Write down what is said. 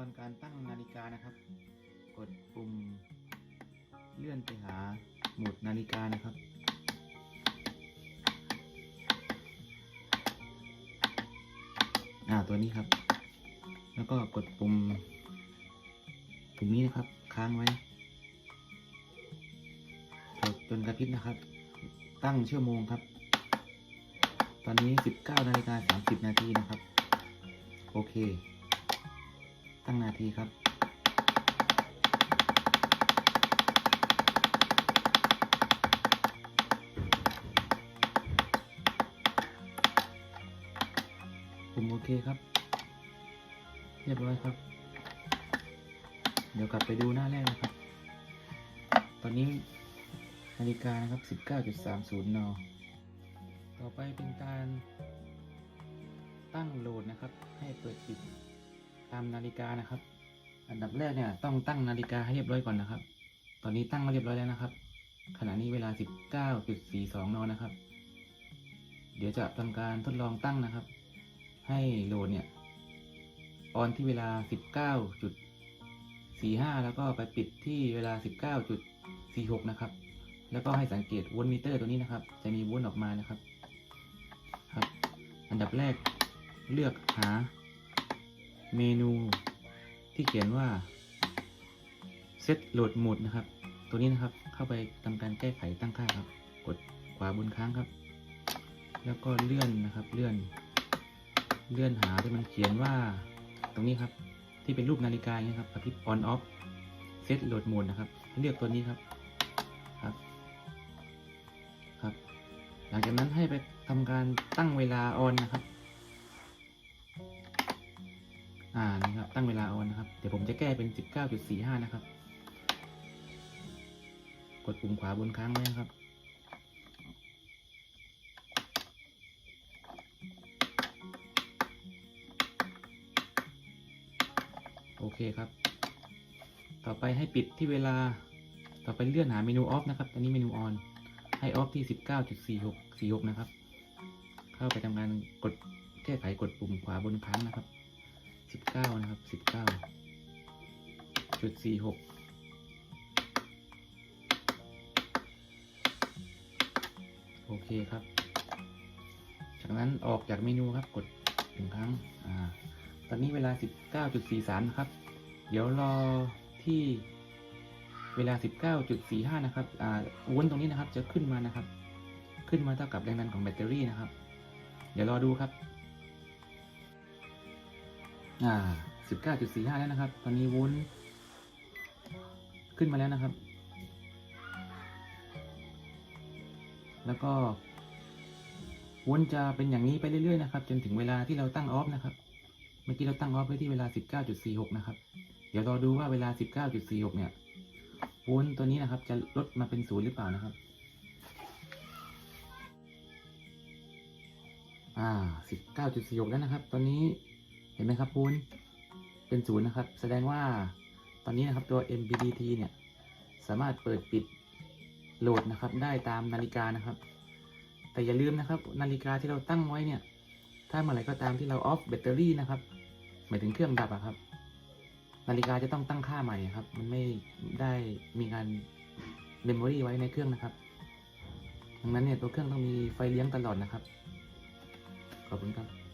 ตอนการตั้งนาฬิกานะครับ กดปุ่มเลื่อนไปหาโหมดนาฬิกานะครับ อ่าตัวนี้ครับ แล้วก็กดปุ่มปุ่มนี้นะครับ ค้างไว้กดจนกระพริบนะครับ ตั้งชั่วโมงครับ ตอนนี้ 19นาฬิกา30 นาทีนะครับ โอเค ตั้งนาทีครับปุ่มโอเคครับ เรียบร้อยครับ เดี๋ยวกลับไปดูหน้าแรกนะครับ ตอนนี้นาฬิกานะครับ 19.30 น ต่อไปเป็นการตั้งโหลดนะครับ ให้เปิดปิดามนาฬิกานะครับ อันดับแรกเนี่ยต้องตั้งนาฬิกาให้เรียบร้อยก่อนนะครับ ตอนนี้ตั้งมาเรียบร้อยแล้วนะครับ ขณะนี้เวลา 19.42นนะครับ เดี๋ยวจะทำการทดลองตั้งนะครับ ให้โหลดเนี่ยออนที่เวลา 19.45 แล้วก็ไปปิดที่เวลา 19.46 นะครับ แล้วก็ให้สังเกตโวลต์มิเตอร์ตัวนี้นะครับ จะมีโวลต์ออกมานะครับ ครับ อันดับแรกเลือกหา เมนูที่เขียนว่า Set Load Mode นะครับ ตัวนี้นะครับเข้าไปทำการแก้ไขตั้งค่าครับ กดขวาบนค้างครับ แล้วก็เลื่อนนะครับเลื่อน เลื่อนหาที่มันเขียนว่าตรงนี้ครับที่เป็นรูปนาฬิกาอย่างนี้ครับกระพริบ on off set load mode นะครับให้เลือกตัวนี้ครับครับครับ หลังจากนั้นให้ไปทำการตั้งเวลา on นะครับ อ่านี่ครับตั้งเวลา on นะครับ เดี๋ยวผมจะแก้เป็น 19.45 นะครับ กดปุ่มขวาบนค้างไว้นะครับโอเคครับ ต่อไปให้ปิดที่เวลา ต่อไปเลื่อนหาเมนูออฟนะครับ ตอนนี้เมนูออน ให้ออฟที่ 19.46 46 นะครับ เข้าไปทำงานกดแก้ไขกดปุ่มขวาบนค้างนะครับ 19นะครับ19จุด46โอเคครับ จากนั้นออกจากเมนูครับกดหนึ่งครั้งอ่าตอนนี้เวลา 19.43 นะครับ เดี๋ยวรอที่เวลา 19.45 นะครับอ่าวนตรงนี้นะครับจะขึ้นมานะครับ ขึ้นมาเท่ากับแรงดันของแบตเตอรี่นะครับ เดี๋ยวรอดูครับ อ่า19.45แล้วนะครับ ตอนนี้วุ้น ขึ้นมาแล้วนะครับ แล้วก็วนจะเป็นอย่างนี้ไปเรื่อยๆนะครับ จนถึงเวลาที่เราตั้งออฟนะครับ เมื่อกี้เราตั้งออฟไว้ที่เวลา 19.46 นะครับ เดี๋ยวรอดูว่าเวลา 19.46 เนี่ยวลต์ตัวนี้นะครับ จะลดมาเป็นศูนย์หรือเปล่านะครับ อ่า 19.46 แล้วนะครับ ตอนนี้ นไหมครับโวลต์เป็นศูนย์นะครับ แสดงว่าตอนนี้นะครับตัว MPPT เนี่ย สามารถเปิดปิดโหลดนะครับ ได้ตามนาฬิกานะครับ แต่อย่าลืมนะครับ นาฬิกาที่เราตั้งไว้เนี่ย ถ้าเมื่อไหร่ก็ตามที่เราออฟแบตเตอรี่นะครับหมายถึงเครื่องดับอะครับ นาฬิกาจะต้องตั้งค่าใหม่ครับ มันไม่ได้มีการเมมโมรีไว้ในเครื่องนะครับดังนั้นเนี่ยตัวเครื่องต้องมีไฟเลี้ยงตลอดนะครับ ขอบคุณครับ